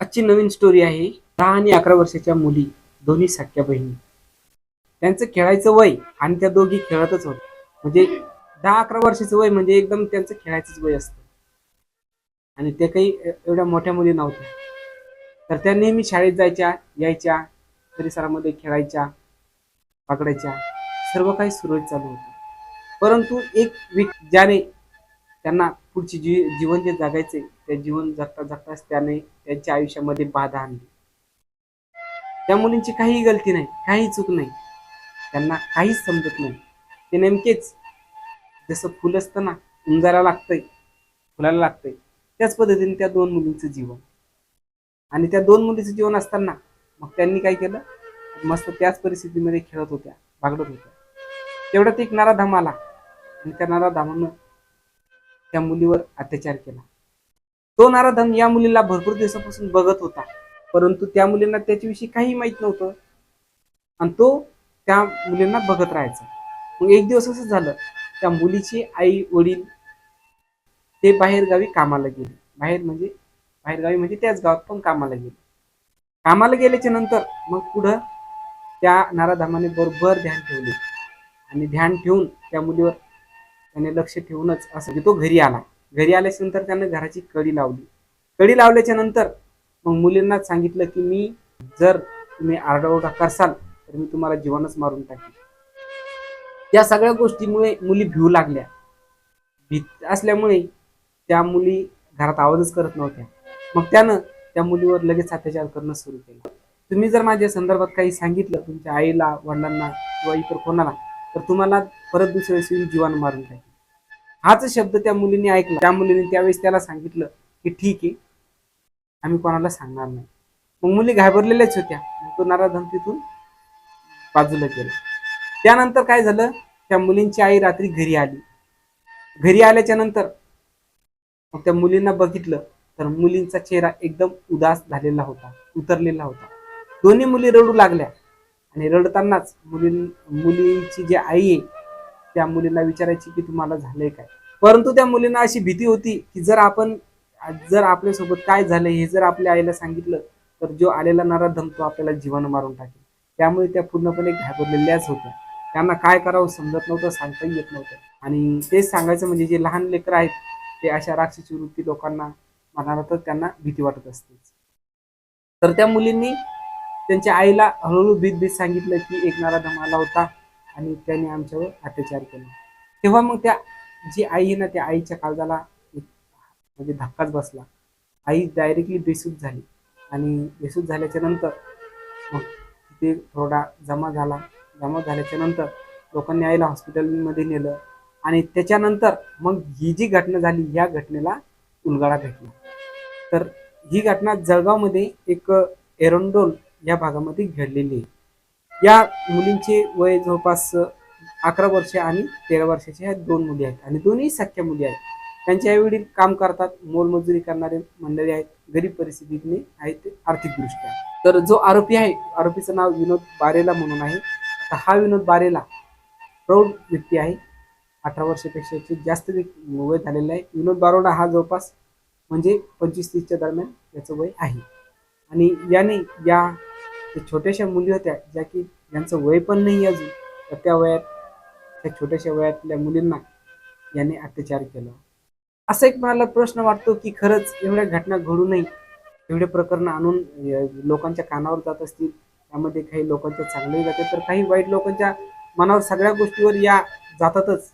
आजची नवीन स्टोरी आहे दहा आणि अकरा वर्षाच्या मुली दोन्ही सख्या बहिणी. त्यांचं खेळायचं वय आणि त्या दोघी खेळतच होत म्हणजे दहा अकरा वर्षाचं वय म्हणजे एकदम त्यांचं खेळायचंच वय असतं. आणि ते काही एवढ्या मोठ्या मुली नव्हत्या. तर त्या नेहमी शाळेत जायच्या यायच्या परिसरामध्ये खेळायच्या पकडायच्या. सर्व काही सुरळीत चालू होतं. परंतु एक वीक ज्याने त्यांना पुढची जी जीवन जे जगायचे ते जीवन जगता जगताच त्याने त्यांच्या आयुष्यामध्ये बाधा आणली. त्या मुलींची काही गलती नाही काही चूक नाही. त्यांना काहीच समजत नाही. ते नेमकेच जसं फुल असतं ना उंजारा लागतंय फुलाला लागतंय त्याच पद्धतीने त्या दोन मुलींचं जीवन. आणि त्या दोन मुलीचं जीवन असताना मग त्यांनी काय केलं? मस्त त्याच परिस्थितीमध्ये खेळत होत्या बागडत होत्या. तेवढ्यात एक नाराधाम आला. आणि त्या नाराधामानं त्या मुलीवर अत्याचार केला. तो नाराधम या मुलीला भरपूर दिवसापासून बघत होता. परंतु त्या मुलींना त्याच्याविषयी काही माहीत नव्हतं. आणि तो त्या मुलींना बघत राहायचा. मग एक दिवस असं झालं त्या मुलीचे आई वडील ते बाहेर गावी कामाला गेले. बाहेर म्हणजे बाहेर गावी म्हणजे त्याच गावात पण कामाला गेले. कामाला गेल्याच्यानंतर मग पुढं त्या नाराधामाने बरोबर ध्यान ठेवले. आणि ध्यान ठेवून त्या मुलीवर त्याने लक्ष ठेवूनच असं की तो घरी आला. घरी आल्याच्यानंतर त्यांना घराची कडी लावली. कडी लावल्याच्या नंतर मग मुलींना सांगितलं की मी जर तुम्ही आरडाओरडा करसाल तर मी तुम्हाला जीवनच मारून टाकेन. या सगळ्या गोष्टीमुळे मुली भिवू लागल्या. भीत असल्यामुळे त्या मुली घरात आवाजच करत नव्हत्या. मग त्यानं त्या मुलीवर लगेच अत्याचार करणं सुरू केलं. तुम्ही जर माझ्या संदर्भात काही सांगितलं तुमच्या आईला वडिलांना किंवा इतर कोणाला तर तुम्हाला परत दुसऱ्या वेळेस जीवन मारून टाकेल हाच शब्द त्या मुलीने ऐकला. त्या मुलीने त्यावेळेस त्याला सांगितलं की ठीक आहे आम्ही कोणाला सांगणार नाही. मग मुली घाबरलेल्याच होत्या. तो नाराधन तिथून बाजूला गेला. त्यानंतर काय झालं? त्या मुलींची आई रात्री घरी आली. घरी आल्याच्यानंतर मग त्या मुलींना बघितलं तर मुलींचा चेहरा एकदम उदास झालेला होता उतरलेला होता. दोन्ही मुली रडू लागल्या आणि रडतानाच मुली मुलींची जी आई आहे त्या मुलींना विचारायची की तुम्हाला झालंय काय? परंतु त्या मुलींना अशी भीती होती की जर आपण जर आपल्यासोबत काय झालंय हे जर आपल्या आईला सांगितलं तर जो आलेला नाराधम तो आपल्याला जीवन मारून टाकेल. त्यामुळे त्या पूर्णपणे घाबरलेल्याच होत्या. त्यांना काय करावं समजत नव्हतं सांगताही येत नव्हतं. आणि तेच सांगायचं म्हणजे जे लहान लेकरं आहेत ते अशा राक्षसी वृत्ती लोकांना म्हणाला तर त्यांना भीती वाटत असते तर त्या मुलींनी त्यांच्या आईला हळूहळू भीत भीत सांगितलं की एक नाराधम आला होता. आणि त्याने आमच्यावर अत्याचार केला. तेव्हा मग त्या जी आई आहे ना त्या आईच्या काळजाला एक म्हणजे धक्काच बसला. आई डायरेक्टली बेसूत झाली. आणि बेसूत झाल्याच्यानंतर मग तिथे थोडा जमा झाला. जमा झाल्याच्यानंतर लोकांनी आईला हॉस्पिटलमध्ये नेलं. आणि त्याच्यानंतर मग ही जी घटना झाली या घटनेला उलगडा भेटला. तर ही घटना जळगावमध्ये एक एरोंडोल या भागामध्ये घडलेली आहे. या मुलींचे वय जवळपास अकरा वर्ष आणि तेरा वर्षाच्या ह्या दोन मुली आहेत. आणि दोन्ही सख्या मुली आहेत. त्यांचे आईवडील काम करतात मोलमजुरी करणारे मंडळी आहेत गरीब परिस्थितीतले आहेत आर्थिकदृष्ट्या तर जो आरोपी आहे आरोपीचं नाव विनोद बारेला म्हणून आहे. तर हा विनोद बारेला प्रौढ व्यक्ती आहे. अठरा वर्षापेक्षाची जास्त वय झालेलं आहे. विनोद बारोडा हा जवळपास म्हणजे पंचवीस तीसच्या दरम्यान याचं वय आहे. आणि याने या त्या छोट्याशा मुली होत्या ज्या की ज्यांचं वय पण नाही अजून तर त्या वयात त्या छोट्याशा वयातल्या मुलींना याने अत्याचार केला. असा एक मला प्रश्न वाटतो की खरंच एवढ्या घटना घडू नये एवढे प्रकरण आणून लोकांच्या कानावर जात असतील त्यामध्ये काही लोकांच्या चांगले जाते तर काही वाईट लोकांच्या मनावर सगळ्या गोष्टीवर या जातातच.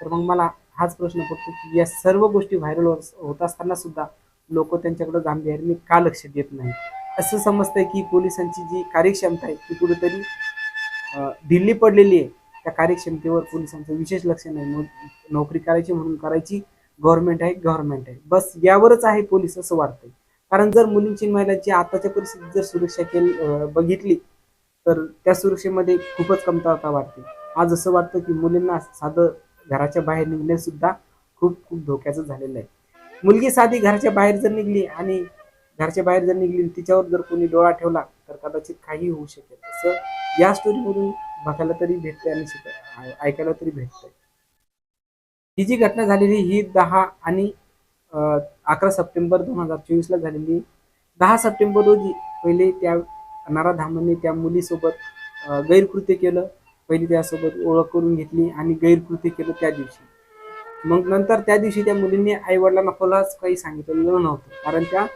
तर मग मला हाच प्रश्न पडतो की या सर्व गोष्टी व्हायरल होत असताना सुद्धा लोक त्यांच्याकडे गांभीर्याने का लक्ष देत नाही असं समजतंय की पोलिसांची जी कार्यक्षमता आहे ती कुठेतरी दिल्ली ढिल्ली पडलेली आहे. त्या कार्यक्षमतेवर पोलिसांचं विशेष लक्ष नाही. नोकरी करायची म्हणून करायची गव्हर्नमेंट आहे गव्हर्नमेंट आहे. बस यावरच आहे पोलीस असं वाटतंय. कारण जर मुलींची महिलांची आताच्या परिस्थितीत जर सुरक्षा केली बघितली तर त्या सुरक्षेमध्ये खूपच कमतरता वाटते. आज असं वाटतं की मुलींना साधं घराच्या बाहेर निघणे सुद्धा खूप खूप धोक्याचं झालेलं आहे. मुलगी साधी घराच्या बाहेर जर निघली आणि घरच्या बाहेर जर निघली तिच्यावर जर कोणी डोळा ठेवला तर कदाचित काही होऊ शकेल. असं या स्टोरीमधून बघायला तरी भेटतंय आणि ऐकायला तरी भेटतंय. ही जी घटना झालेली ही दहा आणि अकरा सप्टेंबर दोन हजार चोवीसला झालेली. दहा सप्टेंबर रोजी पहिले त्या नाराधामाने त्या मुलीसोबत गैरकृत्य केलं. पहिले त्यासोबत ओळख करून घेतली आणि गैरकृत्य केलं त्या दिवशी. मग नंतर त्या दिवशी त्या मुलींनी आई वडिलांना कोणालाच काही सांगितलेलं नव्हतं. कारण त्या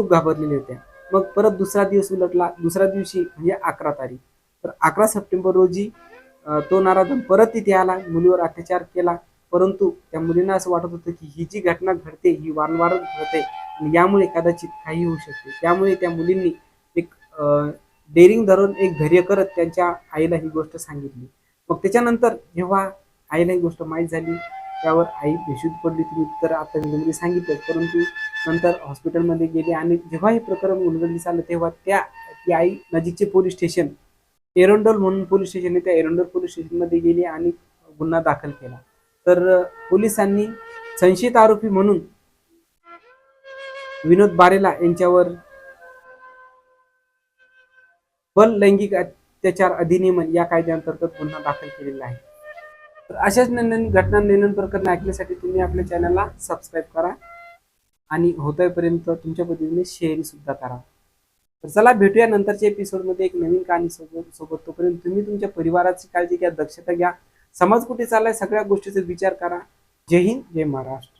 खूप घाबरलेल्या होत्या. मग परत दुसरा दिवस उलटला दुसऱ्या दिवशी म्हणजे अकरा तारीख. तर अकरा सप्टेंबर रोजी तो नाराधम परत तिथे आला मुलीवर अत्याचार केला. परंतु त्या मुलींना असं वाटत होतं की ही जी घटना घडते ही वारंवारच घडते आणि यामुळे कदाचित काही होऊ शकते. त्यामुळे त्या मुलींनी एक डेअरिंग धरून एक धैर्य करत त्यांच्या आईला ही गोष्ट सांगितली. मग त्याच्यानंतर जेव्हा आईला ही गोष्ट माहीत झाली त्यावर आई बेशुद्ध पडली. तुम्ही तर आता विनंती सांगितलं. परंतु नंतर हॉस्पिटलमध्ये गेले आणि जेव्हा हे प्रकरण उलगडलीस आलं तेव्हा त्या ती आई नजीकचे पोलीस स्टेशन एरंडोल म्हणून पोलीस स्टेशन आहे त्या एरोंडोल पोलीस स्टेशनमध्ये गेली आणि गुन्हा दाखल केला. तर पोलिसांनी संशयित आरोपी म्हणून विनोद बारेला यांच्यावर बल लैंगिक अत्याचार अधिनियमन या कायद्याअंतर्गत गुन्हा दाखल केलेला आहे. तर अशाच नंदन घटना नंदन प्रकरण ऐकण्यासाठी तुम्ही आपल्या चॅनलला सबस्क्राईब करा. आणि होतोयपर्यंत तुमच्या पद्धतीने शेअर सुद्धा करा. तर चला भेटूया नंतरच्या एपिसोडमध्ये एक नवीन कहाणी सोबत सोबत. तोपर्यंत तुम्ही तुमच्या परिवाराची काळजी घ्या दक्षता घ्या. समाज कुठे चाललाय सगळ्या गोष्टीचा विचार करा. जय हिंद जय महाराष्ट्र.